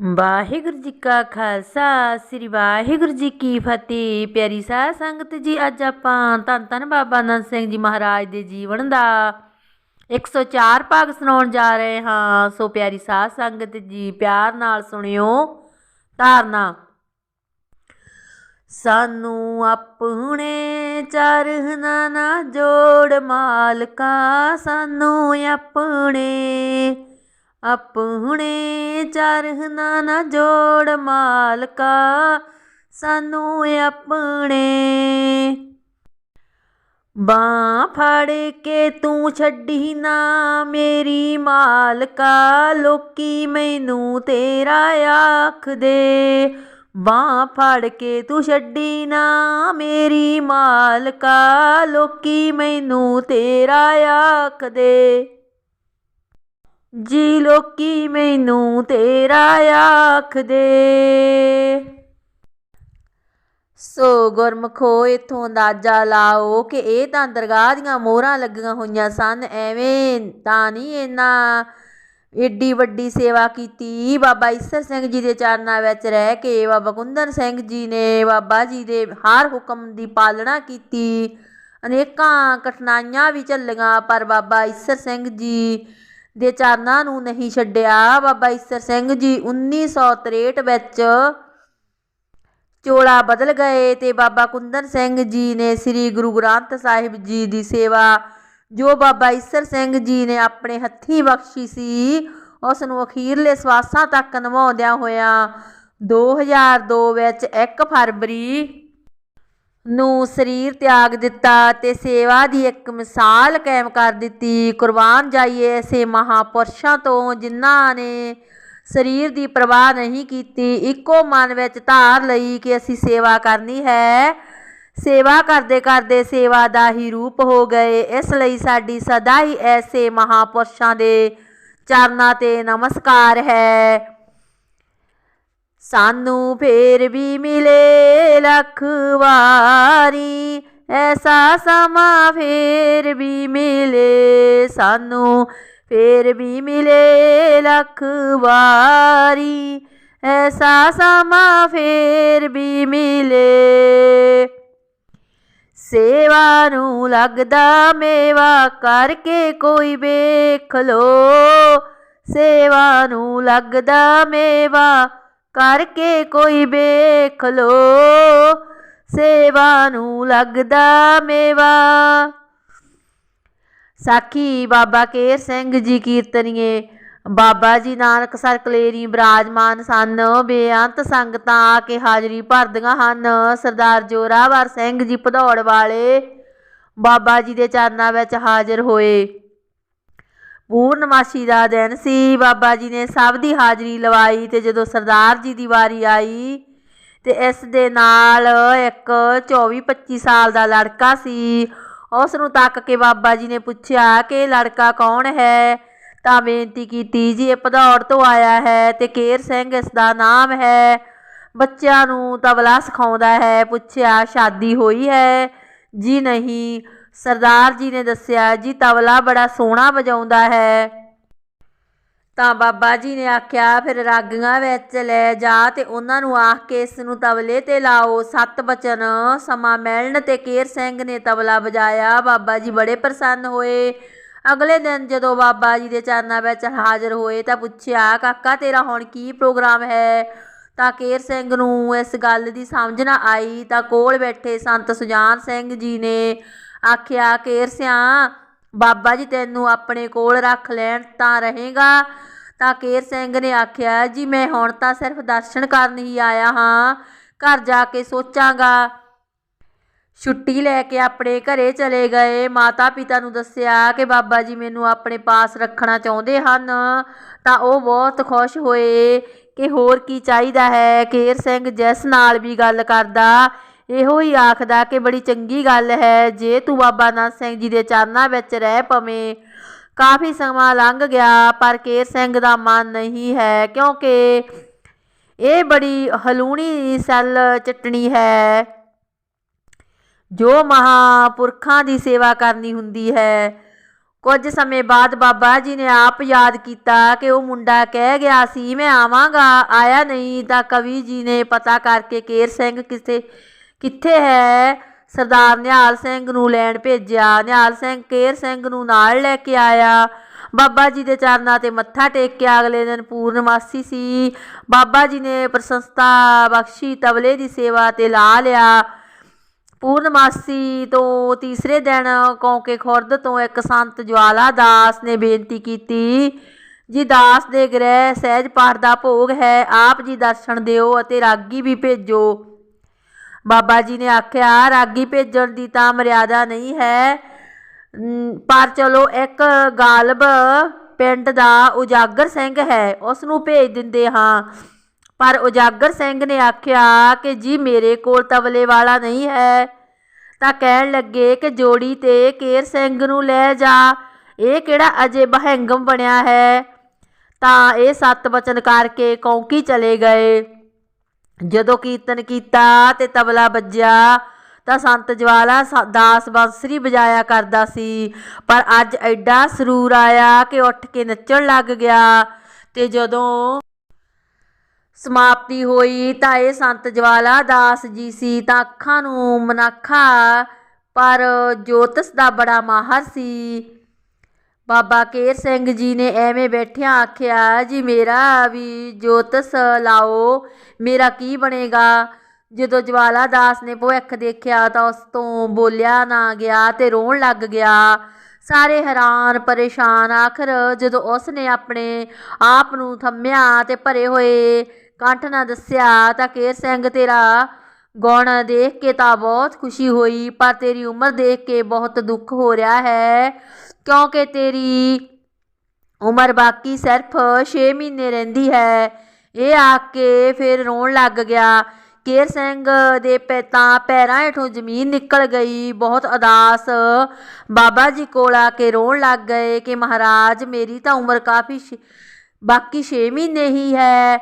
ਵਾਹਿਗੁਰੂ ਜੀ ਕਾ ਖਾਲਸਾ, ਸ੍ਰੀ ਵਾਹਿਗੁਰੂ ਜੀ ਕੀ ਫਤਿਹ। ਪਿਆਰੀ ਸਾਧ ਸੰਗਤ ਜੀ, ਅੱਜ ਆਪਾਂ ਧੰਨ ਧੰਨ ਬਾਬਾ ਨੰਦ ਸਿੰਘ ਜੀ ਮਹਾਰਾਜ ਦੇ ਜੀਵਨ ਦਾ 104 ਭਾਗ ਸੁਣਾਉਣ ਜਾ ਰਹੇ ਹਾਂ। ਸੋ ਪਿਆਰੀ ਸਾਧ ਸੰਗਤ ਜੀ, ਪਿਆਰ ਨਾਲ ਸੁਣਿਓ ਧਾਰਨਾ। ਸਾਨੂੰ ਆਪਣੇ ਚਰਨਾਂ ਨਾ ਜੋੜ ਮਾਲਕਾ, ਸਾਨੂੰ ਆਪਣੇ ਆਪਣੇ ਚਰਹਨਾ ਨਾ ਜੋੜ ਮਾਲਕਾ, ਸਾਨੂੰ ਆਪਣੇ ਬਾਂਹ ਫੜ ਕੇ ਤੂੰ ਛੱਡੀ ਨਾ ਮੇਰੀ ਮਾਲਕਾ, ਲੋਕੀ ਮੈਨੂੰ ਤੇਰਾ ਆਖਦੇ। ਬਾਂਹ ਫੜ ਕੇ ਤੂੰ ਛੱਡੀ ਨਾ ਮੇਰੀ ਮਾਲਕਾ, ਲੋਕੀ ਮੈਨੂੰ ਤੇਰਾ ਆਖਦੇ। ਜੀ ਲੋਕੀ ਮੈਨੂੰ ਤੇਰਾ ਆਖਦੇ ਸੋ ਗੁਰਮਖੋ, ਇਥੋਂ ਅੰਦਾਜ਼ਾ ਲਾਓ ਕਿ ਇਹ ਤਾਂ ਦਰਗਾਹ ਦੀਆਂ ਮੋਹਰਾਂ ਲੱਗੀਆਂ ਹੋਈਆਂ ਸਨ। ਐਵੇਂ ਤਾਂ ਨਹੀਂ ਇਹਨਾਂ ਏਡੀ ਵੱਡੀ ਸੇਵਾ ਕੀਤੀ। ਬਾਬਾ ਈਸਰ ਸਿੰਘ ਜੀ ਦੇ ਚਰਨਾਂ ਵਿੱਚ ਰਹਿ ਕੇ, ਬਾਬਾ ਕੁੰਦਨ ਸਿੰਘ ਜੀ ਨੇ ਬਾਬਾ ਜੀ ਦੇ ਹਰ ਹੁਕਮ ਦੀ ਪਾਲਣਾ ਕੀਤੀ। ਅਨੇਕਾਂ ਕਠਿਨਾਈਆਂ ਵੀ ਝੱਲੀਆਂ, ਪਰ ਬਾਬਾ ਈਸਰ ਸਿੰਘ ਜੀ ਦੇ ਚਰਨਾਂ ਨੂੰ ਨਹੀਂ ਛੱਡਿਆ। ਬਾਬਾ ਈਸਰ ਸਿੰਘ ਜੀ 1963 ਵਿੱਚ ਚੋਲਾ ਬਦਲ ਗਏ ਤੇ ਬਾਬਾ ਕੁੰਦਨ ਸਿੰਘ ਜੀ ਨੇ ਸ੍ਰੀ ਗੁਰੂ ਗ੍ਰੰਥ ਸਾਹਿਬ ਜੀ ਦੀ ਸੇਵਾ, ਜੋ ਬਾਬਾ ਈਸਰ ਸਿੰਘ ਜੀ ਨੇ ਆਪਣੇ ਹੱਥੀਂ ਬਖਸ਼ੀ ਸੀ ਉਸ ਨੂੰ ਅਖੀਰਲੇ ਸਵਾਸਾਂ ਤੱਕ ਨਿਭਾਉਂਦਿਆਂ ਹੋਇਆਂ 2002 ਵਿੱਚ 1 ਫਰਵਰੀ ਨੂੰ ਸਰੀਰ ਤਿਆਗ ਦਿੱਤਾ ਤੇ ਸੇਵਾ ਦੀ ਇੱਕ ਮਿਸਾਲ ਕਾਇਮ ਕਰ ਦਿੱਤੀ। ਕੁਰਬਾਨ ਜਾਈਏ ਐਸੇ ਮਹਾਪੁਰਸ਼ਾਂ ਤੋਂ ਜਿਨ੍ਹਾਂ ਨੇ ਸਰੀਰ ਦੀ ਪਰਵਾਹ ਨਹੀਂ ਕੀਤੀ। ਇੱਕੋ ਮਨ ਵਿੱਚ ਧਾਰ ਲਈ ਕਿ ਅਸੀਂ ਸੇਵਾ ਕਰਨੀ ਹੈ। ਸੇਵਾ ਕਰਦੇ ਕਰਦੇ ਸੇਵਾ ਦਾ ਹੀ ਰੂਪ ਹੋ ਗਏ। ਇਸ ਲਈ ਸਾਡੀ ਸਦਾ ਹੀ ਐਸੇ ਮਹਾਪੁਰਸ਼ਾਂ ਦੇ ਚਰਨਾਂ ਤੇ ਨਮਸਕਾਰ ਹੈ। ਸਾਨੂੰ ਫੇਰ ਵੀ ਮਿਲੇ ਲੱਖ ਵਾਰੀ। ਐਸਾ ਸਮਾਂ ਫੇਰ ਵੀ ਮਿਲੇ ਸਾਨੂੰ, ਫੇਰ ਵੀ ਮਿਲੇ ਲੱਖ ਵਾਰੀ। ਐਸਾ ਸਮਾਂ ਫੇਰ ਵੀ ਮਿਲੇ। ਸੇਵਾ ਨੂੰ ਲੱਗਦਾ ਮੇਵਾ ਕਰਕੇ ਕੋਈ ਵੇਖ ਲੋ। ਸੇਵਾ ਨੂੰ ਲੱਗਦਾ ਮੇਵਾ ਕਰਕੇ ਕੋਈ ਵੇਖ ਲੋ। ਸੇਵਾ ਨੂੰ ਲੱਗਦਾ ਮੇਵਾ। ਸਾਖੀ ਬਾਬਾ ਕੇਰ ਸਿੰਘ ਜੀ ਕੀਰਤਨੀਏ, ਬਾਬਾ ਜੀ ਨਾਨਕ ਸਰਕਲੇਰੀ ਬਰਾਜਮਾਨ ਸਨ। ਬੇਅੰਤ ਸੰਗਤਾਂ ਆ ਕੇ ਹਾਜ਼ਰੀ ਭਰਦੀਆਂ ਹਨ। ਸਰਦਾਰ ਜੋਰਾਵਰ ਸਿੰਘ ਜੀ ਭਦੌੜ ਵਾਲੇ ਬਾਬਾ ਜੀ ਦੇ ਚਰਨਾਂ ਵਿੱਚ ਹਾਜ਼ਰ ਹੋਏ। ਪੂਰਨਮਾਸ਼ੀ ਦਾ ਦਿਨ ਸੀ। ਬਾਬਾ ਜੀ ਨੇ ਸਭ ਦੀ ਹਾਜ਼ਰੀ ਲਵਾਈ ਤੇ ਜਦੋਂ ਸਰਦਾਰ ਜੀ ਦੀ ਵਾਰੀ ਆਈ ਤੇ ਇਸ ਦੇ ਨਾਲ ਇੱਕ 24 25 ਸਾਲ ਦਾ ਲੜਕਾ ਸੀ। ਉਸ ਨੂੰ ਤੱਕ ਕੇ ਬਾਬਾ ਜੀ ਨੇ ਪੁੱਛਿਆ ਕਿ ਲੜਕਾ ਕੌਣ ਹੈ? ਤਾਂ ਬੇਨਤੀ ਕੀਤੀ, ਜੀ, ਇਹ ਭਦੌੜ ਤੋਂ ਆਇਆ ਹੈ ਤੇ ਕੇਰ ਸਿੰਘ ਇਸ ਦਾ ਨਾਮ ਹੈ। ਬੱਚਿਆਂ ਨੂੰ ਤਬਲਾ ਸਿਖਾਉਂਦਾ ਹੈ। ਪੁੱਛਿਆ, ਸ਼ਾਦੀ ਹੋਈ ਹੈ? ਜੀ, ਨਹੀਂ। ਸਰਦਾਰ ਜੀ ਨੇ ਦੱਸਿਆ, ਜੀ ਤਬਲਾ ਬੜਾ ਸੋਹਣਾ ਵਜਾਉਂਦਾ ਹੈ। ਤਾਂ ਬਾਬਾ ਜੀ ਨੇ ਆਖਿਆ, ਫਿਰ ਰਾਗੀਆਂ ਵਿੱਚ ਲੈ ਜਾ ਤੇ ਉਹਨਾਂ ਨੂੰ ਆਖ ਕੇ ਇਸ ਨੂੰ ਤਬਲੇ ਤੇ ਲਾਓ। ਸੱਤ ਬਚਨ ਸਮਾਂ ਮਿਲਣ ਤੇ ਕੇਰ ਸਿੰਘ ਨੇ ਤਬਲਾ ਵਜਾਇਆ। ਬਾਬਾ ਜੀ ਬੜੇ ਪ੍ਰਸੰਨ ਹੋਏ। ਅਗਲੇ ਦਿਨ ਜਦੋਂ ਬਾਬਾ ਜੀ ਦੇ ਚਰਨਾਂ ਵਿੱਚ ਹਾਜ਼ਰ ਹੋਏ ਤਾਂ ਪੁੱਛਿਆ, ਕਾਕਾ, ਤੇਰਾ ਹੁਣ ਕੀ ਪ੍ਰੋਗਰਾਮ ਹੈ? ਤਾਂ ਕੇਰ ਸਿੰਘ ਨੂੰ ਇਸ ਗੱਲ ਦੀ ਸਮਝ ਨਾ ਆਈ ਤਾਂ ਕੋਲ ਬੈਠੇ ਸੰਤ ਸੁਜਾਨ ਸਿੰਘ ਜੀ ਨੇ ਆਖਿਆ, ਕੇਰ ਸਿਆ ਬਾਬਾ ਜੀ ਤੈਨੂੰ ਆਪਣੇ ਕੋਲ ਰੱਖ ਲੈਣ ਤਾਂ ਰਹੇਗਾ। ਤਾਂ ਕੇਰ ਸਿੰਘ ਨੇ ਆਖਿਆ, ਜੀ, ਮੈਂ ਹੁਣ ਤਾਂ ਸਿਰਫ ਦਰਸ਼ਨ ਕਰਨ ਹੀ ਆਇਆ ਹਾਂ। ਘਰ ਜਾ ਕੇ ਸੋਚਾਂਗਾ। ਛੁੱਟੀ ਲੈ ਕੇ ਆਪਣੇ ਘਰੇ ਚਲੇ ਗਏ। ਮਾਤਾ ਪਿਤਾ ਨੂੰ ਦੱਸਿਆ ਕਿ ਬਾਬਾ ਜੀ ਮੈਨੂੰ ਆਪਣੇ ਪਾਸ ਰੱਖਣਾ ਚਾਹੁੰਦੇ ਹਨ। ਤਾਂ ਉਹ ਬਹੁਤ ਖੁਸ਼ ਹੋਏ ਕਿ ਹੋਰ ਕੀ ਚਾਹੀਦਾ ਹੈ। ਕੇਰ ਸਿੰਘ ਜਿਸ ਨਾਲ ਵੀ ਗੱਲ ਕਰਦਾ ਇਹੋ ਹੀ ਆਖਦਾ ਕਿ ਬੜੀ ਚੰਗੀ ਗੱਲ ਹੈ, ਜੇ ਤੂੰ ਬਾਬਾ ਨਾਨਕ ਸਿੰਘ ਜੀ ਦੇ ਚਰਨਾਂ ਵਿੱਚ ਰਹਿ ਪਵੇਂ। ਕਾਫੀ ਸਮਾਂ ਲੰਘ ਗਿਆ, ਪਰ ਕੇਰ ਸਿੰਘ ਦਾ ਮਨ ਨਹੀਂ ਹੈ, ਕਿਉਂਕਿ ਇਹ ਬੜੀ ਹਲੂਣੀ ਸੈਲ ਚਟਣੀ ਹੈ, ਜੋ ਮਹਾਪੁਰਖਾਂ ਦੀ ਸੇਵਾ ਕਰਨੀ ਹੁੰਦੀ ਹੈ। ਕੁਝ ਸਮੇਂ ਬਾਅਦ ਬਾਬਾ ਜੀ ਨੇ ਆਪ ਯਾਦ ਕੀਤਾ ਕਿ ਉਹ ਮੁੰਡਾ ਕਹਿ ਗਿਆ ਸੀ, ਮੈਂ ਆਵਾਂਗਾ, ਆਇਆ ਨਹੀਂ ਤਾਂ ਕਵੀ ਜੀ ਨੇ ਪਤਾ ਕਰਕੇ ਕੇਰ ਸਿੰਘ ਕਿਸੇ ਕਿੱਥੇ ਹੈ? ਸਰਦਾਰ ਨਿਹਾਲ ਸਿੰਘ ਨੂੰ ਲੈਣ ਭੇਜਿਆ। ਨਿਹਾਲ ਸਿੰਘ ਕੇਰ ਸਿੰਘ ਨੂੰ ਨਾਲ ਲੈ ਕੇ ਆਇਆ। ਬਾਬਾ ਜੀ ਦੇ ਚਰਨਾਂ ਤੇ ਮੱਥਾ ਟੇਕਿਆ। ਅਗਲੇ ਦਿਨ ਪੂਰਨਮਾਸੀ ਸੀ। ਬਾਬਾ ਜੀ ਨੇ ਪ੍ਰਸ਼ੰਸਤਾ ਬਖਸ਼ੀ, ਤਬਲੇ ਦੀ ਸੇਵਾ ਤੇ ਲਾ ਲਿਆ। ਪੂਰਨਮਾਸੀ ਤੋਂ ਤੀਸਰੇ ਦਿਨ ਕੌਂਕੇ ਖੁਰਦ ਤੋਂ ਇੱਕ ਸੰਤ ਜਵਾਲਾ ਦਾਸ ਨੇ ਬੇਨਤੀ ਕੀਤੀ, ਜੀ ਦਾਸ ਦੇ ਗ੍ਰਹਿ ਸਹਿਜ ਪਾਠ ਦਾ ਭੋਗ ਹੈ। ਆਪ ਜੀ ਦਰਸ਼ਨ ਦਿਓ ਅਤੇ ਰਾਗੀ ਵੀ ਭੇਜੋ। ਬਾਬਾ ਜੀ ਨੇ ਆਖਿਆ ਰਾਗੀ ਭੇਜਣ ਦੀ ਤਾਂ ਮਰਿਆਦਾ ਨਹੀਂ ਹੈ। ਪਰ ਚਲੋ ਇੱਕ ਗਾਲਬ ਪਿੰਡ ਦਾ ਉਜਾਗਰ ਸਿੰਘ ਹੈ ਉਸ ਨੂੰ ਭੇਜ ਦਿੰਦੇ ਹਾਂ। ਪਰ ਉਜਾਗਰ ਸਿੰਘ ਨੇ ਆਖਿਆ ਕਿ ਜੀ ਮੇਰੇ ਕੋਲ ਤਬਲੇ ਵਾਲਾ ਨਹੀਂ ਹੈ। ਤਾਂ ਕਹਿਣ ਲੱਗੇ ਕਿ ਜੋੜੀ ਤੇ ਕੇਰ ਸਿੰਘ ਨੂੰ ਲੈ ਜਾ। ਇਹ ਕਿਹੜਾ ਅਜੇ ਬਹੰਗਮ ਬਣਿਆ ਹੈ? ਤਾਂ ਇਹ ਸੱਤ ਬਚਨ ਕਰਕੇ ਕੌਂਕੀ ਚਲੇ ਗਏ। ਜਦੋਂ ਕੀਰਤਨ ਕੀਤਾ ਤੇ ਤਬਲਾ ਵੱਜਿਆ, ਤਾਂ ਸੰਤ ਜਵਾਲਾ ਸ- ਦਾਸ ਬੰਸਰੀ ਵਜਾਇਆ ਕਰਦਾ ਸੀ। ਪਰ ਅੱਜ ਐਡਾ ਸਰੂਰ ਆਇਆ ਕਿ ਉੱਠ ਕੇ ਨੱਚਣ ਲੱਗ ਗਿਆ ਤੇ ਜਦੋਂ ਸਮਾਪਤੀ ਹੋਈ ਤਾਂ ਇਹ ਸੰਤ ਜਵਾਲਾ ਦਾਸ ਜੀ ਸੀ ਤਾਂ ਅੱਖਾਂ ਨੂੰ ਮਨਾਖਾ ਪਰ ਜੋਤਸ ਦਾ ਬੜਾ ਮਾਹਰ ਸੀ। ਬਾਬਾ ਕੇਰ ਸਿੰਘ ਜੀ ਨੇ ਐਵੇਂ ਬੈਠਿਆਂ ਆਖਿਆ, ਜੀ ਮੇਰਾ ਵੀ ਜੋਤਿਸ ਲਾਓ, ਮੇਰਾ ਕੀ ਬਣੇਗਾ? ਜਦੋਂ ਜਵਾਲਾ ਦਾਸ ਨੇ ਭਵਿੱਖ ਦੇਖਿਆ ਤਾਂ ਉਸ ਤੋਂ ਬੋਲਿਆ ਨਾ ਗਿਆ ਤੇ ਰੋਣ ਲੱਗ ਗਿਆ। ਸਾਰੇ ਹੈਰਾਨ, ਪਰੇਸ਼ਾਨ, ਆਖਰ ਜਦੋਂ ਉਸ ਨੇ ਆਪਣੇ ਆਪ ਨੂੰ ਥੰਮਿਆ ਤੇ ਭਰੇ ਹੋਏ ਕੰਠ ਨਾਲ ਦੱਸਿਆ, ਤਾਂ ਕੇਰ ਸਿੰਘ, ਤੇਰਾ ਗੁਣ ਦੇਖ ਕੇ ਤਾਂ ਬਹੁਤ ਖੁਸ਼ੀ ਹੋਈ, ਪਰ ਤੇਰੀ ਉਮਰ ਦੇਖ ਕੇ ਬਹੁਤ ਦੁੱਖ ਹੋ ਰਿਹਾ ਹੈ। ਕਿਉਂਕਿ ਤੇਰੀ ਉਮਰ ਬਾਕੀ ਸਿਰਫ 6 ਮਹੀਨੇ ਰਹਿੰਦੀ ਹੈ। ਇਹ ਆਖ ਕੇ ਫਿਰ ਰੋਣ ਲੱਗ ਗਿਆ। ਕੇਰ ਸਿੰਘ ਦੇ ਪੈਤਾਂ ਪੈਰਾਂ ਹੇਠੋਂ ਜ਼ਮੀਨ ਨਿਕਲ ਗਈ। ਬਹੁਤ ਉਦਾਸ ਬਾਬਾ ਜੀ ਕੋਲ ਆ ਕੇ ਰੋਣ ਲੱਗ ਗਏ ਕਿ ਮਹਾਰਾਜ, ਮੇਰੀ ਤਾਂ ਉਮਰ ਕਾਫੀ ਛ- ਬਾਕੀ 6 ਮਹੀਨੇ ਹੀ ਹੈ।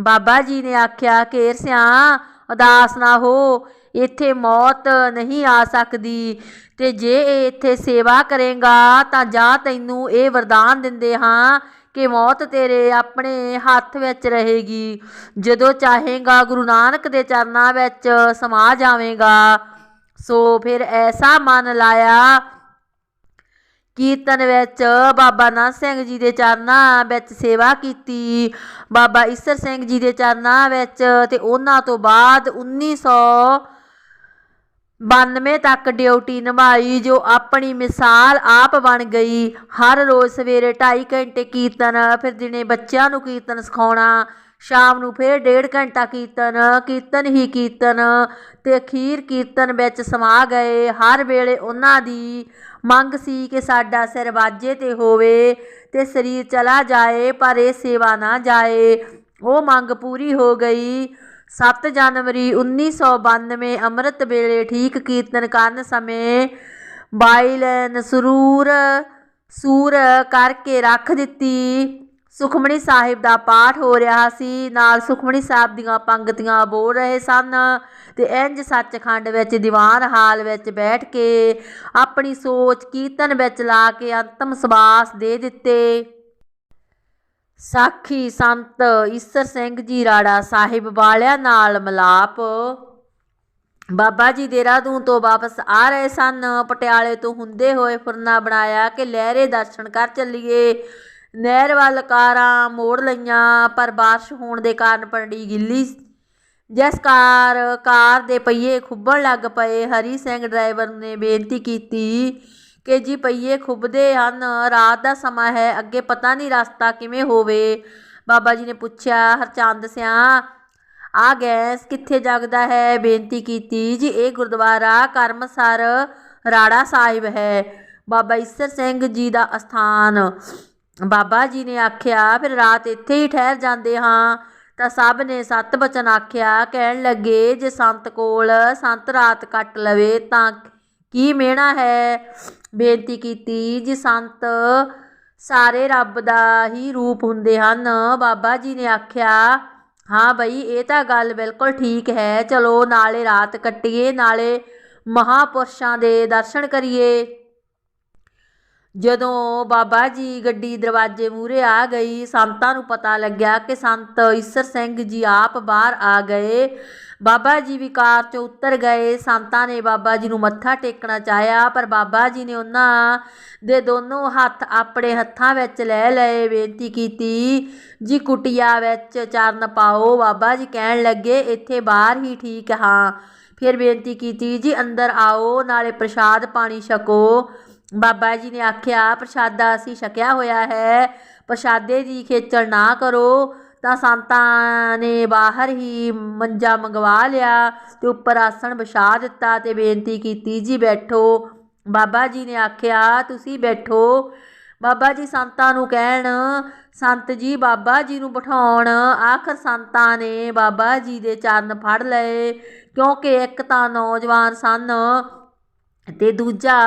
ਬਾਬਾ ਜੀ ਨੇ ਆਖਿਆ, ਕੇਰ ਸਿਆ, ਉਦਾਸ ਨਾ ਹੋ। ਇੱਥੇ ਮੌਤ ਨਹੀਂ ਆ ਸਕਦੀ। ਤੇ ਜੇ ਇਹ ਇੱਥੇ ਸੇਵਾ ਕਰੇਗਾ, ਤਾਂ ਜਾਂ ਤੈਨੂੰ ਇਹ ਵਰਦਾਨ ਦਿੰਦੇ ਹਾਂ ਕਿ ਮੌਤ ਤੇਰੇ ਆਪਣੇ ਹੱਥ ਵਿੱਚ ਰਹੇਗੀ। ਜਦੋਂ ਚਾਹੇਗਾ ਗੁਰੂ ਨਾਨਕ ਦੇ ਚਰਨਾਂ ਵਿੱਚ ਸਮਾ ਜਾਵੇਂਗਾ, ਸੋ ਫਿਰ ਐਸਾ ਮਨ ਲਾਇਆ। ਕੀਰਤਨ ਵਿੱਚ ਬਾਬਾ ਨਾਨਕ ਸਿੰਘ ਜੀ ਦੇ ਚਰਨਾਂ ਵਿੱਚ ਸੇਵਾ ਕੀਤੀ। ਬਾਬਾ ਈਸਰ ਸਿੰਘ ਜੀ ਦੇ ਚਰਨਾਂ ਵਿੱਚ ਤੇ ਉਹਨਾਂ ਤੋਂ ਬਾਅਦ 1992 ਤੱਕ ਡਿਊਟੀ ਨਿਭਾਈ, ਜੋ ਆਪਣੀ ਮਿਸਾਲ ਆਪ ਬਣ ਗਈ। ਹਰ ਰੋਜ਼ ਸਵੇਰੇ 2.5 ਘੰਟੇ ਕੀਰਤਨ, ਫਿਰ ਦਿਨੇ ਬੱਚਿਆਂ ਨੂੰ ਕੀਰਤਨ ਸਿਖਾਉਣਾ, ਸ਼ਾਮ ਨੂੰ ਫਿਰ ਡੇਢ ਘੰਟਾ ਕੀਰਤਨ ਕੀਰਤਨ ਹੀ ਕੀਰਤਨ ਤੇ ਅਖੀਰ ਕੀਰਤਨ ਵਿੱਚ ਸਮਾ ਗਏ। ਹਰ ਵੇਲੇ ਉਹਨਾਂ ਦੀ ਮੰਗ ਸੀ ਕਿ ਸਾਡਾ ਸਿਰ ਵਾਜੇ ਤੇ ਹੋਵੇ ਤੇ ਸਰੀਰ ਚਲਾ ਜਾਏ, ਪਰ ਇਹ ਸੇਵਾ ਨਾ ਜਾਏ। ਉਹ ਮੰਗ ਪੂਰੀ ਹੋ ਗਈ। 7 ਜਨਵਰੀ 1992 ਅੰਮ੍ਰਿਤ ਵੇਲੇ ਠੀਕ ਕੀਰਤਨ ਕਰਨ ਸਮੇਂ ਬਾਈਲਨ ਸਰੂਰ ਸੂਰ ਕਰਕੇ ਰੱਖ ਦਿੱਤੀ। ਸੁਖਮਣੀ ਸਾਹਿਬ ਦਾ ਪਾਠ ਹੋ ਰਿਹਾ ਸੀ। ਨਾਲ ਸੁਖਮਣੀ ਸਾਹਿਬ ਦੀਆਂ ਪੰਗਤੀਆਂ ਬੋਲ ਰਹੇ ਸਨ ਤੇ ਇੰਜ ਸੱਚਖੰਡ ਵਿੱਚ, ਦੀਵਾਨ ਹਾਲ ਵਿੱਚ ਬੈਠ ਕੇ ਆਪਣੀ ਸੋਚ ਕੀਰਤਨ ਵਿੱਚ ਲਾ ਕੇ ਅੰਤਮ ਸਵਾਸ ਦੇ ਦਿੱਤੇ। ਸਾਖੀ ਸੰਤ ਈਸਰ ਸਿੰਘ ਜੀ ਰਾੜਾ ਸਾਹਿਬ ਵਾਲਿਆਂ ਨਾਲ ਮਲਾਪ। ਬਾਬਾ ਜੀ ਦੇਹਰਾਦੂਨ ਤੋਂ ਵਾਪਸ ਆ ਰਹੇ ਸਨ। ਪਟਿਆਲੇ ਤੋਂ ਹੁੰਦੇ ਹੋਏ ਫੁਰਨਾ ਬਣਾਇਆ ਕਿ ਲਹਿਰੇ ਦਰਸ਼ਨ ਕਰ ਚੱਲੀਏ। ਨਹਿਰ ਵੱਲ ਕਾਰਾਂ ਮੋੜ ਲਈਆਂ, ਪਰ ਬਾਰਿਸ਼ ਹੋਣ ਦੇ ਕਾਰਨ ਪੜੀ ਗਿੱਲੀ। ਜਿਸ ਕਾਰ ਕਾਰ ਦੇ ਪਹੀਏ ਖੁੱਬਣ ਲੱਗ ਪਏ। ਹਰੀ ਸਿੰਘ ਡਰਾਈਵਰ ਨੇ ਬੇਨਤੀ ਕੀਤੀ ਕਿ ਜੀ ਪਹੀਏ ਖੁੱਬਦੇ ਹਨ। ਰਾਤ ਦਾ ਸਮਾਂ ਹੈ, ਅੱਗੇ ਪਤਾ ਨਹੀਂ ਰਸਤਾ ਕਿਵੇਂ ਹੋਵੇ। ਬਾਬਾ ਜੀ ਨੇ ਪੁੱਛਿਆ, ਹਰਚੰਦ ਸਿਆ, ਆ ਗੈਸ ਕਿੱਥੇ ਜਗਦਾ ਹੈ? ਬੇਨਤੀ ਕੀਤੀ ਜੀ, ਇਹ ਗੁਰਦੁਆਰਾ ਕਰਮਸਰ ਰਾੜਾ ਸਾਹਿਬ ਹੈ। ਬਾਬਾ ਈਸਰ ਸਿੰਘ ਜੀ ਦਾ ਅਸਥਾਨ। ਬਾਬਾ ਜੀ ਨੇ ਆਖਿਆ, ਫਿਰ ਰਾਤ ਇੱਥੇ ਹੀ ਠਹਿਰ ਜਾਂਦੇ ਹਾਂ। ਤਾਂ ਸਭ ਨੇ ਸੱਤ ਬਚਨ ਆਖਿਆ, ਕਹਿਣ ਲੱਗੇ, ਜੇ ਸੰਤ ਕੋਲ ਸੰਤ ਰਾਤ ਕੱਟ ਲਵੇ ਤਾਂ ਕੀ ਮਿਹਣਾ ਹੈ? ਬੇਨਤੀ ਕੀਤੀ ਜੀ, ਸੰਤ ਸਾਰੇ ਰੱਬ ਦਾ ਹੀ ਰੂਪ ਹੁੰਦੇ ਹਨ। ਬਾਬਾ ਜੀ ਨੇ ਆਖਿਆ, ਹਾਂ ਬਈ, ਇਹ ਤਾਂ ਗੱਲ ਬਿਲਕੁਲ ਠੀਕ ਹੈ। ਚਲੋ, ਨਾਲੇ ਰਾਤ ਕੱਟੀਏ, ਨਾਲੇ ਮਹਾਪੁਰਸ਼ਾਂ ਦੇ ਦਰਸ਼ਨ ਕਰੀਏ। ਜਦੋਂ ਬਾਬਾ ਜੀ ਗੱਡੀ ਦਰਵਾਜ਼ੇ ਮੂਹਰੇ ਆ ਗਈ, ਸੰਤਾਂ ਨੂੰ ਪਤਾ ਲੱਗਿਆ ਕਿ ਸੰਤ ਈਸਰ ਸਿੰਘ ਜੀ ਆਪ ਬਾਹਰ ਆ ਗਏ। ਬਾਬਾ ਜੀ ਵਿਕਾਰ ਕਾਰ 'ਚੋਂ ਉਤਰ ਗਏ, ਸੰਤਾਂ ਨੇ ਬਾਬਾ ਜੀ ਨੂੰ ਮੱਥਾ ਟੇਕਣਾ ਚਾਹਿਆ, ਪਰ ਬਾਬਾ ਜੀ ਨੇ ਉਹਨਾਂ ਦੇ ਦੋਨੋਂ ਹੱਥ ਆਪਣੇ ਹੱਥਾਂ ਵਿੱਚ ਲੈ ਲਏ, ਬੇਨਤੀ ਕੀਤੀ, ਜੀ ਕੁਟਿਆ ਵਿੱਚ ਚਰਨ ਪਾਓ। ਬਾਬਾ ਜੀ ਕਹਿਣ ਲੱਗੇ, ਇੱਥੇ ਬਾਹਰ ਹੀ ਠੀਕ ਹਾਂ। ਫਿਰ ਬੇਨਤੀ ਕੀਤੀ, ਜੀ ਅੰਦਰ ਆਓ, ਨਾਲੇ ਪ੍ਰਸ਼ਾਦ ਪਾਣੀ ਛਕੋ। ਬਾਬਾ ਜੀ ਨੇ ਆਖਿਆ, ਪ੍ਰਸ਼ਾਦਾ ਅਸੀਂ ਛਕਿਆ ਹੋਇਆ ਹੈ, ਪ੍ਰਸ਼ਾਦੇ ਦੀ ਖੇਚਲ ਨਾ ਕਰੋ। ਤਾਂ ਸੰਤਾਂ ਨੇ ਬਾਹਰ ਹੀ ਮੰਜਾ ਮੰਗਵਾ ਲਿਆ ਤੇ ਉੱਪਰ ਆਸਣ ਵਿਛਾ ਦਿੱਤਾ ਤੇ ਬੇਨਤੀ ਕੀਤੀ, ਜੀ ਬੈਠੋ। ਬਾਬਾ ਜੀ ਨੇ ਆਖਿਆ, ਤੁਸੀਂ ਬੈਠੋ। ਬਾਬਾ ਜੀ ਸੰਤਾਂ ਨੂੰ ਕਹਿਣ, ਸੰਤ ਜੀ, ਬਾਬਾ ਜੀ ਨੂੰ ਬਿਠਾਉਣ। ਆਖਰ ਸੰਤਾਂ ਨੇ ਬਾਬਾ ਜੀ ਦੇ ਚਰਨ ਫੜ ਲਏ, ਕਿਉਂਕਿ ਇੱਕ ਤਾਂ ਨੌਜਵਾਨ ਸਨ ਤੇ ਦੂਜਾ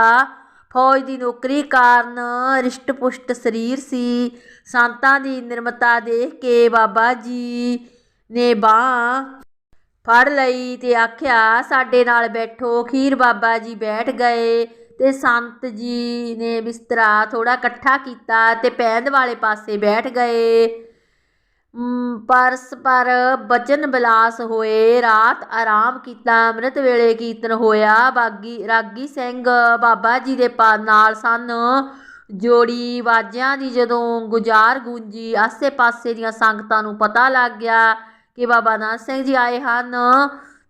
ਫੌਜ ਦੀ ਨੌਕਰੀ ਕਾਰਨ ਰਿਸ਼ਟ ਪੁਸ਼ਟ ਸਰੀਰ ਸੀ। ਸੰਤਾਂ ਦੀ ਨਿਰਮਤਾ ਦੇਖ ਕੇ ਬਾਬਾ ਜੀ ਨੇ ਬਾਹ ਫੜ ਲਈ ਤੇ ਆਖਿਆ ਸਾਡੇ ਨਾਲ ਬੈਠੋ ਖੀਰ ਬਾਬਾ ਜੀ ਬੈਠ ਗਏ ਤੇ ਸੰਤ ਜੀ ਨੇ ਬਿਸਤਰਾ ਥੋੜਾ ਇਕੱਠਾ ਕੀਤਾ ਤੇ ਪੈਂਦ ਵਾਲੇ ਪਾਸੇ ਬੈਠ ਗਏ। ਮ, ਪਰਸ ਪਰ ਬਚਨ ਬਿਲਾਸ ਹੋਏ ਰਾਤ ਆਰਾਮ ਕੀਤਾ ਅੰਮ੍ਰਿਤ ਵੇਲੇ ਕੀਰਤਨ ਹੋਇਆ। ਬਾਗੀ ਰਾਗੀ ਸਿੰਘ ਬਾਬਾ ਜੀ ਦੇ ਪਾ ਨਾਲ ਸਨ। ਜੋੜੀ ਵਾਜਿਆਂ ਦੀ ਜਦੋਂ ਗੁਜਾਰ ਗੂੰਜੀ ਆਸੇ-ਪਾਸੇ ਦੀਆਂ ਸੰਗਤਾਂ ਨੂੰ ਪਤਾ ਲੱਗ ਗਿਆ ਕਿ ਬਾਬਾ ਨਾਨਕ ਸਿੰਘ ਜੀ ਆਏ ਹਨ,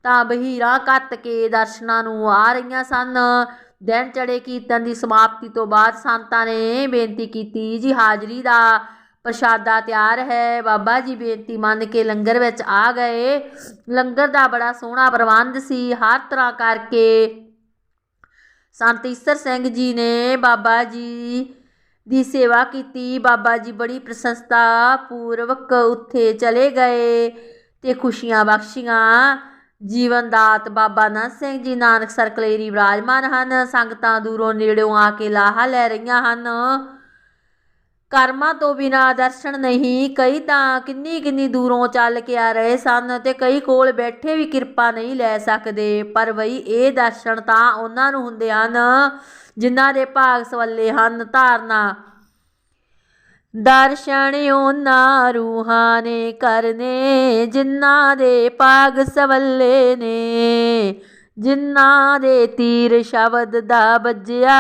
ਤਾਂ ਬਹੀਰਾਂ ਕੱਤ ਕੇ ਦਰਸ਼ਨਾਂ ਨੂੰ ਆ ਰਹੀਆਂ ਸਨ। ਦਿਨ ਚੜੇ ਕੀਰਤਨ ਦੀ ਸਮਾਪਤੀ ਤੋਂ ਬਾਅਦ ਸੰਤਾਂ ਨੇ ਬੇਨਤੀ ਕੀਤੀ, ਜੀ ਹਾਜ਼ਰੀ ਦਾ ਪ੍ਰਸ਼ਾਦਾ ਤਿਆਰ ਹੈ। ਬਾਬਾ ਜੀ ਬੇਨਤੀ ਮੰਨ ਕੇ ਲੰਗਰ ਵਿੱਚ ਆ ਗਏ। ਲੰਗਰ ਦਾ ਬੜਾ ਸੋਹਣਾ ਪ੍ਰਬੰਧ ਸੀ। ਹਰ ਤਰ੍ਹਾਂ ਕਰਕੇ ਸੰਤ ਈਸਰ ਸਿੰਘ ਜੀ ਨੇ ਬਾਬਾ ਜੀ ਦੀ ਸੇਵਾ ਕੀਤੀ। ਬਾਬਾ ਜੀ ਬੜੀ ਪ੍ਰਸੰਸਤਾ ਪੂਰਵਕ ਉੱਥੇ ਚਲੇ ਗਏ ਤੇ ਖੁਸ਼ੀਆਂ ਬਖਸ਼ੀਆਂ। ਜੀਵਨ ਦਾਤ ਬਾਬਾ ਨਾਨਕ ਸਿੰਘ ਜੀ ਨਾਨਕ ਸਰਕਲੇਰੀ ਵਿਰਾਜਮਾਨ ਹਨ। ਸੰਗਤਾਂ ਦੂਰੋਂ ਨੇੜਿਓਂ ਆ ਕੇ ਲਾਹਾ ਲੈ ਰਹੀਆਂ ਹਨ। ਕਰਮਾਂ ਤੋਂ ਬਿਨਾ ਦਰਸ਼ਨ ਨਹੀਂ। ਕਈ ਤਾਂ ਕਿੰਨੀ ਕਿੰਨੀ ਦੂਰੋਂ ਚੱਲ ਕੇ ਆ ਰਹੇ ਸਨ ਤੇ ਕਈ ਕੋਲ ਬੈਠੇ ਵੀ ਕਿਰਪਾ ਨਹੀਂ ਲੈ ਸਕਦੇ। ਪਰ ਬਈ ਇਹ ਦਰਸ਼ਨ ਤਾਂ ਉਹਨਾਂ ਨੂੰ ਹੁੰਦੇ ਹਨ ਜਿਨ੍ਹਾਂ ਦੇ ਭਾਗ ਸਵੱਲੇ ਹਨ। ਧਾਰਨਾ। ਦਰਸ਼ਨ ਉਹਨਾਂ ਰੂਹਾਂ ਨੇ ਕਰਨੇ ਜਿਨ੍ਹਾਂ ਦੇ ਭਾਗ ਸਵੱਲੇ ਨੇ। ਜਿਨ੍ਹਾਂ ਦੇ ਤੀਰ ਸ਼ਬਦ ਦਾ ਵੱਜਿਆ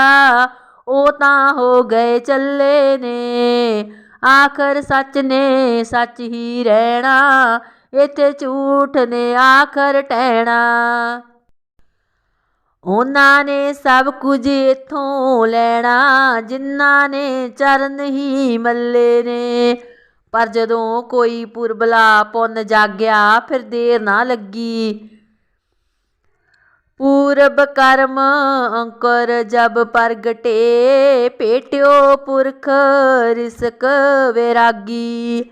ਉਹ ਤਾਂ ਹੋ ਗਏ ਚੱਲੇ ਨੇ। ਆਖਰ ਸੱਚ ਨੇ ਸੱਚ ਹੀ ਰਹਿਣਾ। ਇੱਥੇ ਝੂਠ ਨੇ ਆਖਰ ਟਹਿਣਾ। ਉਹਨਾਂ ਨੇ ਸਭ ਕੁਝ ਇਥੋਂ ਲੈਣਾ। ਜਿਨ੍ਹਾਂ ਨੇ ਚਰਨ ਹੀ ਮੱਲੇ ਨੇ। ਪਰ ਜਦੋਂ ਕੋਈ ਪੁਰਬਲਾ ਪੁੰਨ ਜਾਗਿਆ, ਫਿਰ ਦੇਰ ਨਾ ਲੱਗੀ। ਪੂਰਬ ਕਰਮ ਅੰਕਰ ਜਬ ਪ੍ਰਗਟੇ ਭੇਟਿਓ ਪੁਰਖ ਰਿਸਕ ਵੈਰਾਗੀ।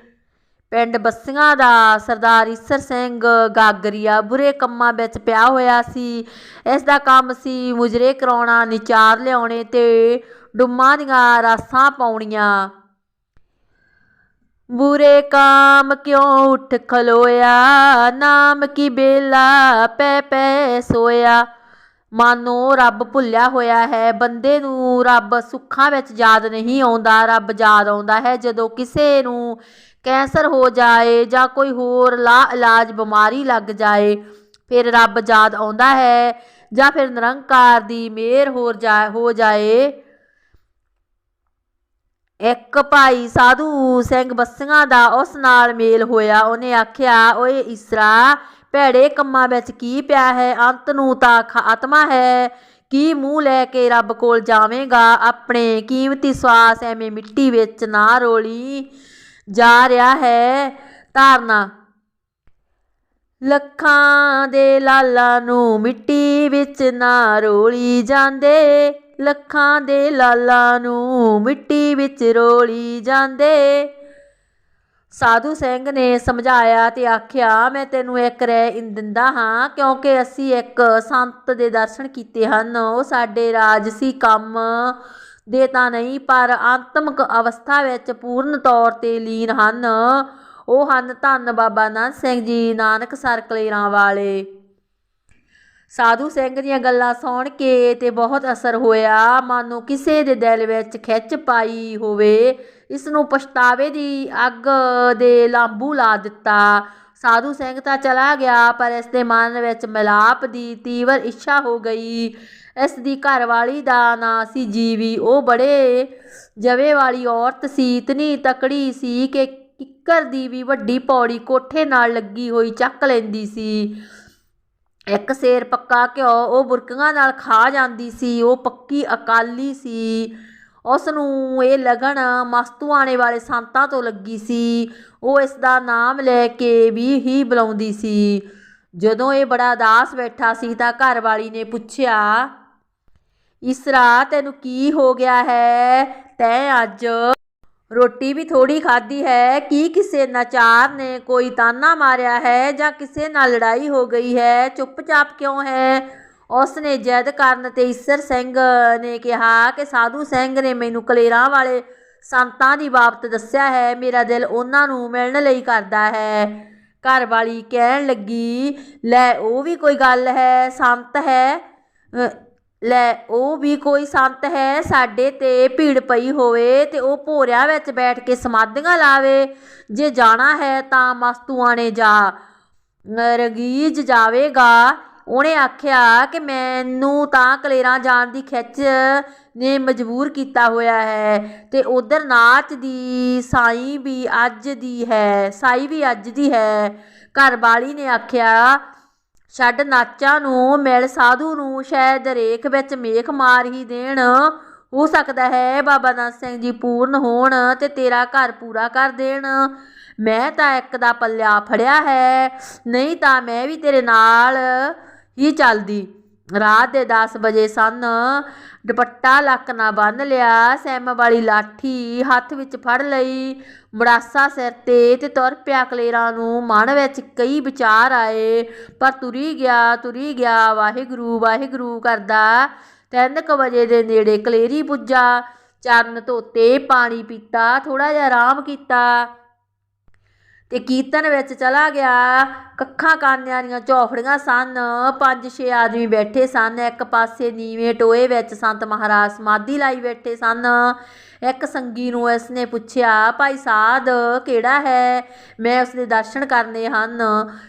ਪਿੰਡ ਬੱਸੀਆਂ ਦਾ ਸਰਦਾਰ ਈਸਰ ਸਿੰਘ ਗਾਗਰੀਆ ਬੁਰੇ ਕੰਮਾਂ ਵਿੱਚ ਪਿਆ ਹੋਇਆ ਸੀ। ਇਸ ਦਾ ਕੰਮ ਸੀ ਮੁਜਰੇ ਕਰਾਉਣਾ, ਨਿਚਾਰ ਲਿਆਉਣੇ ਤੇ ਡੁੰਮਾਂ ਦੀਆਂ ਰਾਸਾਂ ਪਾਉਣੀਆਂ। ਬੁਰੇ ਕਾਮ ਕਿਉਂ ਉੱਠ ਖਲੋਇਆ? ਨਾਮ ਕੀ ਬੇਲਾ ਪੈ ਪੈ ਸੋਇਆ? ਮਾਨੋ ਰੱਬ ਭੁੱਲਿਆ ਹੋਇਆ ਹੈ। ਬੰਦੇ ਨੂੰ ਰੱਬ ਸੁੱਖਾਂ ਵਿੱਚ ਯਾਦ ਨਹੀਂ ਆਉਂਦਾ। ਰੱਬ ਯਾਦ ਆਉਂਦਾ ਹੈ ਜਦੋਂ ਕਿਸੇ ਨੂੰ ਕੈਂਸਰ ਹੋ ਜਾਏ ਜਾਂ ਕੋਈ ਹੋਰ ਲਾ ਇਲਾਜ ਬਿਮਾਰੀ ਲੱਗ ਜਾਏ। ਫਿਰ ਰੱਬ ਯਾਦ ਆਉਂਦਾ ਹੈ ਜਾਂ ਫਿਰ ਨਿਰੰਕਾਰ ਦੀ ਮਿਹਰ ਹੋਰ ਜਾ, ਹੋ ਜਾਏ। ਇੱਕ ਭਾਈ ਸਾਧੂ ਸਿੰਘ ਬੱਸੀਆਂ ਦਾ ਉਸ ਨਾਲ ਮੇਲ ਹੋਇਆ। ਉਹਨੇ ਆਖਿਆ, ਓਏ ਇਸਰਾ ਭੈੜੇ ਕੰਮਾਂ ਵਿੱਚ ਕੀ ਪਿਆ ਹੈ? ਅੰਤ ਨੂੰ ਤਾਂ ਖਾਤਮਾ ਹੈ। ਕੀ ਮੂੰਹ ਲੈ ਕੇ ਰੱਬ ਕੋਲ ਜਾਵੇਂਗਾ? ਆਪਣੇ ਕੀਮਤੀ ਸਵਾਸ ਐਵੇਂ ਮਿੱਟੀ ਵਿੱਚ ਨਾ ਰੋਲੀ ਜਾ ਰਿਹਾ ਹੈ। ਧਾਰਨਾ। ਲੱਖਾਂ ਦੇ ਲਾਲਾਂ ਨੂੰ ਮਿੱਟੀ ਵਿੱਚ ਨਾ ਰੋਲੀ ਜਾਂਦੇ। ਲੱਖਾਂ ਦੇ ਲਾਲਾਂ ਨੂੰ ਮਿੱਟੀ ਵਿੱਚ ਰੋਲੀ ਜਾਂਦੇ। ਸਾਧੂ ਸਿੰਘ ਨੇ ਸਮਝਾਇਆ ਤੇ ਆਖਿਆ, ਮੈਂ ਤੈਨੂੰ ਇੱਕ ਰਹਿ ਦਿੰਦਾ ਹਾਂ, ਕਿਉਂਕਿ ਅਸੀਂ ਇੱਕ ਸੰਤ ਦੇ ਦਰਸ਼ਨ ਕੀਤੇ ਹਨ। ਉਹ ਸਾਡੇ ਰਾਜਸੀ ਕੰਮ ਦੇ ਤਾਂ ਨਹੀਂ, ਪਰ ਅੰਤਮਕ ਅਵਸਥਾ ਵਿੱਚ ਪੂਰਨ ਤੌਰ ਤੇ ਲੀਨ ਹਨ। ਉਹ ਹਨ ਧੰਨ ਬਾਬਾ ਨਾਨਕ ਸਿੰਘ ਜੀ, ਨਾਨਕ ਸਰ ਕਲੇਰਾਂ ਵਾਲੇ। ਸਾਧੂ ਸਿੰਘ ਦੀਆਂ ਗੱਲਾਂ ਸੁਣ ਕੇ ਤੇ ਬਹੁਤ ਅਸਰ ਹੋਇਆ। ਮਾਨੋ ਕਿਸੇ ਦੇ ਦਿਲ ਵਿੱਚ ਖਿੱਚ ਪਾਈ ਹੋਵੇ ਇਸ ਨੂੰ ਪਛਤਾਵੇ ਦੀ ਅੱਗ ਦੇ ਲਾਂਬੂ ਲਾ ਦਿੱਤਾ। ਸਾਧੂ ਸਿੰਘ ਤਾਂ ਚਲਾ ਗਿਆ, ਪਰ ਇਸ ਦੇ ਮਨ ਵਿੱਚ ਮਿਲਾਪ ਦੀ ਤੀਵਰ ਇੱਛਾ ਹੋ ਗਈ। ਇਸ ਦੀ ਘਰਵਾਲੀ ਦਾ ਨਾਂ ਸੀ ਜੀਵੀ। ਉਹ ਬੜੇ ਜਵੇ ਵਾਲੀ ਔਰਤ ਸੀ, ਇਤਨੀ ਤਕੜੀ ਸੀ ਕਿ ਕਿੱਕਰ ਦੀ ਵੀ ਵੱਡੀ ਪੌੜੀ ਕੋਠੇ ਨਾਲ ਲੱਗੀ ਹੋਈ ਚੱਕ ਲੈਂਦੀ ਸੀ। ਇੱਕ ਸੇਰ ਪੱਕਾ ਘਿਓ, ਉਹ ਬੁਰਕੀਆਂ ਨਾਲ ਖਾ ਜਾਂਦੀ ਸੀ, ਉਹ ਪੱਕੀ ਅਕਾਲੀ ਸੀ। ਉਸ ਨੂੰ ਇਹ ਲਗਨ ਮਸਤੂ ਆਣੇ ਵਾਲੇ ਸੰਤਾਂ ਤੋਂ ਲੱਗੀ ਸੀ। ਉਹ ਇਸ ਦਾ ਨਾਮ ਲੈ ਕੇ ਵੀ ਹੀ ਬੁਲਾਉਂਦੀ ਸੀ। ਜਦੋਂ ਇਹ ਬੜਾ ਉਦਾਸ ਬੈਠਾ ਸੀ ਤਾਂ ਘਰ ਵਾਲੀ ਨੇ ਪੁੱਛਿਆ ਇਸ ਇਸਰਾ ਤੈਨੂੰ ਕੀ ਹੋ ਗਿਆ ਹੈ? ਤੈਂ ਅੱਜ ਰੋਟੀ ਵੀ ਥੋੜੀ ਖਾਧੀ ਹੈ। ਕੀ ਕਿਸੇ ਨਾਚਾਰ ਨੇ ਕੋਈ ਤਾਨਾ ਮਾਰਿਆ ਹੈ ਜਾਂ ਕਿਸੇ ਨਾਲ ਲੜਾਈ ਹੋ ਗਈ ਹੈ? ਚੁੱਪਚਾਪ ਕਿਉਂ ਹੈ? ਉਸ ਨੇ ਜੈਦ ਕਰਨ ਤੇ ਈਸਰ ਸਿੰਘ ਨੇ ਕਿਹਾ ਕਿ ਸਾਧੂ ਸਿੰਘ ਨੇ ਮੈਨੂੰ ਕਲੇਰਾਂ ਵਾਲੇ ਸੰਤਾਂ ਦੀ ਬਾਬਤ ਦੱਸਿਆ ਹੈ। ਮੇਰਾ ਦਿਲ ਉਹਨਾਂ ਨੂੰ ਮਿਲਣ ਲਈ ਕਰਦਾ ਹੈ। ਘਰ ਵਾਲੀ ਕਹਿਣ ਲੱਗੀ, ਲੈ, ਉਹ ਵੀ ਕੋਈ ਗੱਲ ਹੈ, ਸੰਤ ਹੈ। ਲੈ ਉਹ ਵੀ ਕੋਈ ਸੰਤ ਹੈ ਸਾਡੇ ਤੇ ਭੀੜ ਪਈ ਹੋਵੇ ਤੇ ਉਹ ਭੋਰਿਆਂ ਵਿੱਚ ਬੈਠ ਕੇ ਸਮਾਧੀਆਂ ਲਾਵੇ। ਜੇ ਜਾਣਾ ਹੈ ਤਾਂ ਮਸਤੂਆਂ ਨੇ ਜਾ। ਅ, ਰਗੀਜ ਜਾਵੇਗਾ। ਉਹਨੇ ਆਖਿਆ ਕਿ ਮੈਨੂੰ ਤਾਂ ਕਲੇਰਾਂ ਜਾਣ ਦੀ ਖਿੱਚ ਨੇ ਮਜਬੂਰ ਕੀਤਾ ਹੋਇਆ ਹੈ ਤੇ ਉਧਰ ਨਾਚ ਦੀ ਸਾਈ ਵੀ ਅੱਜ ਦੀ ਹੈ ਸਾਈ ਵੀ ਅੱਜ ਦੀ ਹੈ। ਘਰ ਵਾਲੀ ਨੇ ਆਖਿਆ ਛੱਡ ਨਾਚਾਂ ਨੂੰ, ਮਿਲ ਸਾਧੂ ਨੂੰ ਸ਼ਾਇਦ ਰੇਖ ਵਿੱਚ ਮੇਖ ਮਾਰ ਹੀ ਦੇਣ। ਹੋ ਸਕਦਾ ਹੈ ਬਾਬਾ ਨਾਨਕ ਸਿੰਘ ਜੀ ਪੂਰਨ ਹੋਣ ਤੇ ਤੇਰਾ ਘਰ ਪੂਰਾ ਕਰ ਦੇਣ। ਮੈਂ ਤਾਂ ਇੱਕ ਦਾ ਪੱਲਿਆ ਫੜਿਆ ਹੈ, ਨਹੀਂ ਤਾਂ ਮੈਂ ਵੀ ਤੇਰੇ ਨਾਲ ਹੀ ਚੱਲਦੀ। ਰਾਤ ਦੇ 10 ਵਜੇ ਸਨ। ਦੁਪੱਟਾ ਲੱਕ ਨਾ ਬੰਨ ਲਿਆ, ਸੈਮ ਵਾਲੀ ਲਾਠੀ ਹੱਥ ਵਿੱਚ ਫੜ ਲਈ। ਮੜਾਸਾ ਸਿਰ ਤੇ ਤੇ ਤੁਰ ਪਿਆ ਕਲੇਰਾਂ ਨੂੰ। ਮਨ ਵਿੱਚ ਕਈ ਵਿਚਾਰ ਆਏ, ਪਰ ਤੁਰੀ ਗਿਆ ਤੁਰੀ ਗਿਆ, ਵਾਹਿਗੁਰੂ ਵਾਹਿਗੁਰੂ ਕਰਦਾ। ਤਿੰਨ ਕੁ ਵਜੇ ਦੇ ਨੇੜੇ ਕਲੇਰੀ ਪੁੱਜਾ। ਚਰਨ ਧੋਤੇ, ਪਾਣੀ ਪੀਤਾ ਥੋੜਾ ਜਿਹਾ ਆਰਾਮ ਕੀਤਾ। ਤੇ ਕੀਰਤਨ ਵਿੱਚ ਚਲਾ ਗਿਆ। ਕੱਖਾਂ ਕਾਨਿਆਂ ਦੀਆਂ ਝੋਫੜੀਆਂ ਸਨ। ਪੰਜ ਛੇ ਆਦਮੀ ਬੈਠੇ ਸਨ। ਇੱਕ ਪਾਸੇ ਨੀਵੇਂ ਟੋਏ ਵਿੱਚ ਸੰਤ ਮਹਾਰਾਜ ਸਮਾਧੀ ਲਾਈ ਬੈਠੇ ਸਨ। ਇੱਕ ਸੰਗੀ ਨੂੰ ਇਸ ਨੇ ਪੁੱਛਿਆ, ਭਾਈ ਸਾਧ, ਕਿਹੜਾ ਹੈ? ਮੈਂ ਉਸ ਦੇ ਦਰਸ਼ਨ ਕਰਨੇ ਹਨ।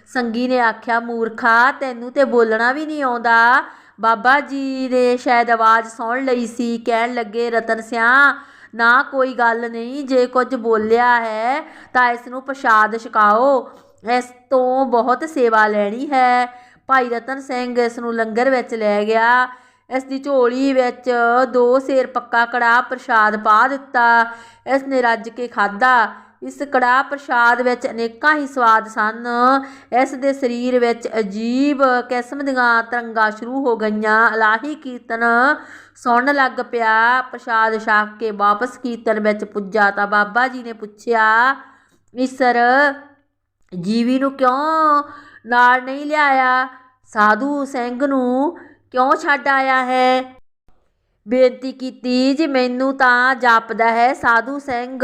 ਸੰਗੀ ਨੇ ਆਖਿਆ, ਮੂਰਖਾ, ਤੈਨੂੰ ਤੇ ਬੋਲਣਾ ਵੀ ਨਹੀਂ ਆਉਂਦਾ। ਬਾਬਾ ਜੀ ਨੇ ਸ਼ਾਇਦ ਆਵਾਜ਼ ਸੁਣ ਲਈ ਸੀ। ਕਹਿਣ ਲੱਗੇ, ਰਤਨ ਸਿਆ ਨਾ ਕੋਈ ਗੱਲ ਨਹੀਂ, ਜੇ ਕੁਝ ਬੋਲਿਆ ਹੈ ਤਾਂ ਇਸ ਨੂੰ ਪ੍ਰਸ਼ਾਦ ਛਕਾਓ। ਇਸ ਤੋਂ ਬਹੁਤ ਸੇਵਾ ਲੈਣੀ ਹੈ। ਭਾਈ ਰਤਨ ਸਿੰਘ ਇਸ ਨੂੰ ਲੰਗਰ ਵਿੱਚ ਲੈ ਗਿਆ। ਇਸ ਦੀ ਝੋਲੀ ਵਿੱਚ ਦੋ ਸੇਰ ਪੱਕਾ ਕੜਾਹ ਪ੍ਰਸ਼ਾਦ ਪਾ ਦਿੱਤਾ। ਇਸ ਨੇ ਰੱਜ ਕੇ ਖਾਧਾ। ਇਸ ਕੜਾਹ ਪ੍ਰਸ਼ਾਦ ਵਿੱਚ ਅਨੇਕਾਂ ਹੀ ਸਵਾਦ ਸਨ। ਇਸ ਦੇ ਸਰੀਰ ਵਿੱਚ ਅਜੀਬ ਕਿਸਮ ਦੀਆਂ ਤਰੰਗਾਂ ਸ਼ੁਰੂ ਹੋ ਗਈਆਂ। ਅਲਾਹੀ ਕੀਰਤਨ ਸੁਣਨ ਲੱਗ ਪਿਆ। ਪ੍ਰਸ਼ਾਦ ਛਾਕ ਕੇ ਵਾਪਸ ਕੀਰਤਨ ਵਿੱਚ ਪੁੱਜਾ ਤਾਂ ਬਾਬਾ ਜੀ ਨੇ ਪੁੱਛਿਆ ਈਸਰ ਜੀਵੀ ਨੂੰ ਕਿਉਂ ਨਾਲ ਨਹੀਂ ਲਿਆਇਆ? ਸਾਧੂ ਸਿੰਘ ਨੂੰ ਕਿਉਂ ਛੱਡ ਆਇਆ ਹੈ? ਬੇਨਤੀ ਕੀਤੀ, ਜੀ ਮੈਨੂੰ ਤਾਂ ਜਾਪਦਾ ਹੈ ਸਾਧੂ ਸਿੰਘ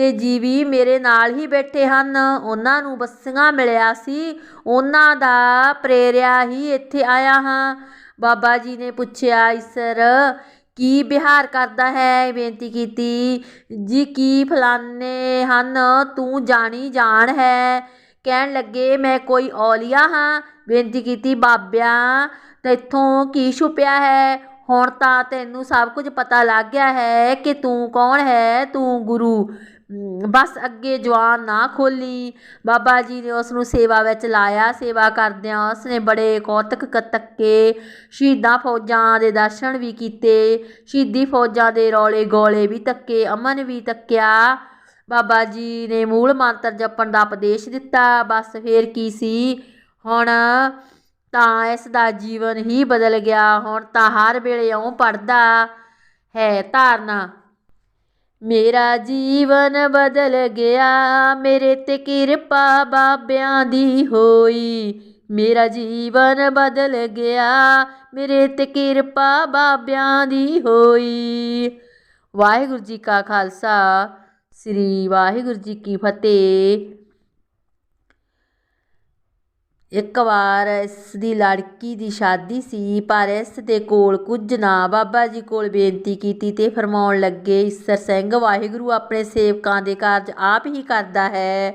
ਤੇ ਜੀਵੀ ਮੇਰੇ ਨਾਲ ਹੀ ਬੈਠੇ ਹਨ। ਉਹਨਾਂ ਨੂੰ ਬੱਸੀਆਂ ਮਿਲਿਆ ਸੀ। ਉਹਨਾਂ ਦਾ ਪ੍ਰੇਰਿਆ ਹੀ ਇੱਥੇ ਆਇਆ ਹਾਂ। ਬਾਬਾ ਜੀ ਨੇ ਪੁੱਛਿਆ, ਈਸਰ, ਕੀ ਵਿਹਾਰ ਕਰਦਾ ਹੈ? ਬੇਨਤੀ ਕੀਤੀ, ਜੀ ਕੀ ਫਲਾਨੇ ਹਨ? ਤੂੰ ਜਾਣੀ ਜਾਣ ਹੈ। ਕਹਿਣ ਲੱਗੇ, ਮੈਂ ਕੋਈ ਔਲੀਆ ਹਾਂ। ਬੇਨਤੀ ਕੀਤੀ, ਬਾਬਿਆਂ, ਤੇਥੋਂ ਕੀ ਛੁਪਿਆ ਹੈ? ਹੁਣ ਤਾਂ ਤੈਨੂੰ ਸਭ ਕੁਝ ਪਤਾ ਲੱਗ ਗਿਆ ਹੈ ਕਿ ਤੂੰ ਕੌਣ ਹੈ? ਤੂੰ ਗੁਰੂ। ਬਸ ਅੱਗੇ ਜਵਾਨ ਨਾ ਖੋਲੀ। ਬਾਬਾ ਜੀ ਨੇ ਉਸ ਨੂੰ ਸੇਵਾ ਵਿੱਚ ਲਾਇਆ, ਸੇਵਾ ਕਰਦਿਆਂ ਉਸ ਨੇ ਬੜੇ ਕੌਤਕ ਕਤੱਕੇ, ਸ਼ਹੀਦਾਂ ਫੌਜਾਂ ਦੇ ਦਰਸ਼ਨ ਵੀ ਕੀਤੇ, ਸ਼ਹੀਦੀ ਫੌਜਾਂ ਦੇ ਰੌਲੇ ਗੋਲੇ ਵੀ ਤੱਕੇ, ਅਮਨ ਵੀ ਤੱਕਿਆ। ਬਾਬਾ ਜੀ ਨੇ ਮੂਲ ਮੰਤਰ ਜਪਣ ਦਾ ਉਪਦੇਸ਼ ਦਿੱਤਾ। ਬਸ ਫੇਰ ਕੀ ਸੀ? ਹੁਣ ਤਾਂ ਇਸ ਦਾ ਜੀਵਨ ਹੀ ਬਦਲ ਗਿਆ। ਹੁਣ ਤਾਂ ਹਰ ਵੇਲੇ ਇਉਂ ਪੜਦਾ ਹੈ ਧਾਰਨਾ। ਮੇਰਾ ਜੀਵਨ ਬਦਲ ਗਿਆ ਮੇਰੇ ਤੇ ਕਿਰਪਾ ਬਾਬਿਆਂ ਦੀ ਹੋਈ ਮੇਰਾ ਜੀਵਨ ਬਦਲ ਗਿਆ ਮੇਰੇ ਤੇ ਕਿਰਪਾ ਬਾਬਿਆਂ ਦੀ ਹੋਈ ਵਾਹਿਗੁਰੂ ਜੀ ਕਾ ਖਾਲਸਾ ਸ੍ਰੀ ਵਾਹਿਗੁਰੂ ਜੀ ਕੀ ਫਤਿਹ ਇੱਕ ਵਾਰ ਇਸ ਦੀ ਲੜਕੀ ਦੀ ਸ਼ਾਦੀ ਸੀ, ਪਰ ਇਸ ਦੇ ਕੋਲ ਕੁਝ ਨਾ। ਬਾਬਾ ਜੀ ਕੋਲ ਬੇਨਤੀ ਕੀਤੀ ਤੇ ਫਰਮਾਉਣ ਲੱਗੇ, ਈਸਰ ਸਿੰਘ, ਵਾਹਿਗੁਰੂ ਆਪਣੇ ਸੇਵਕਾਂ ਦੇ ਕਾਰਜ ਆਪ ਹੀ ਕਰਦਾ ਹੈ।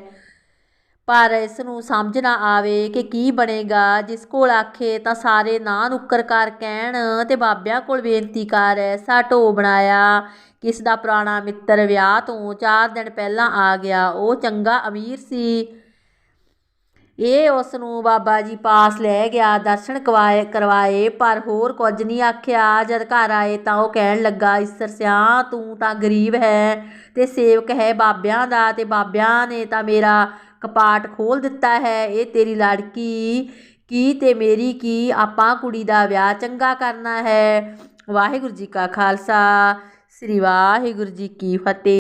ਪਰ ਇਸ ਨੂੰ ਸਮਝ ਨਾ ਆਵੇ ਕਿ ਕੀ ਬਣੇਗਾ। ਜਿਸ ਕੋਲ ਆਖੇ ਤਾਂ ਸਾਰੇ ਨਾਂ ਨੁੱਕਰ ਕਰ ਕਹਿਣ ਤੇ ਬਾਬਿਆਂ ਕੋਲ ਬੇਨਤੀ ਕਰ, ਐਸਾ ਢੋ ਬਣਾਇਆ ਕਿ ਦਾ ਪੁਰਾਣਾ ਮਿੱਤਰ ਵਿਆਹ ਤੋਂ 4 ਦਿਨ ਪਹਿਲਾਂ ਆ ਗਿਆ। ਉਹ ਚੰਗਾ ਅਮੀਰ ਸੀ। ਇਹ ਉਸ ਨੂੰ ਬਾਬਾ ਜੀ ਪਾਸ ਲੈ ਗਿਆ, ਦਰਸ਼ਨ ਕਵਾਏ, ਕਰਵਾਏ, ਪਰ ਹੋਰ ਕੁਝ ਨਹੀਂ ਆਖਿਆ। ਜਦ ਘਰ ਆਏ ਤਾਂ ਉਹ ਕਹਿਣ ਲੱਗਾ, ਈਸਰ ਸਿਆ ਤੂੰ ਤਾਂ ਗਰੀਬ ਹੈ ਤੇ ਸੇਵਕ ਹੈ ਬਾਬਿਆਂ ਦਾ ਤੇ ਬਾਬਿਆਂ ਨੇ ਤਾਂ ਮੇਰਾ ਕਪਾਟ ਖੋਲ ਦਿੱਤਾ ਹੈ। ਇਹ ਤੇਰੀ ਲੜਕੀ ਕੀ ਤੇ ਮੇਰੀ ਕੀ? ਆਪਾਂ ਕੁੜੀ ਦਾ ਵਿਆਹ ਚੰਗਾ ਕਰਨਾ ਹੈ। ਵਾਹਿਗੁਰੂ ਜੀ ਕਾ ਖਾਲਸਾ, ਸ੍ਰੀ ਵਾਹਿਗੁਰੂ ਜੀ ਕੀ ਫਤਿਹ।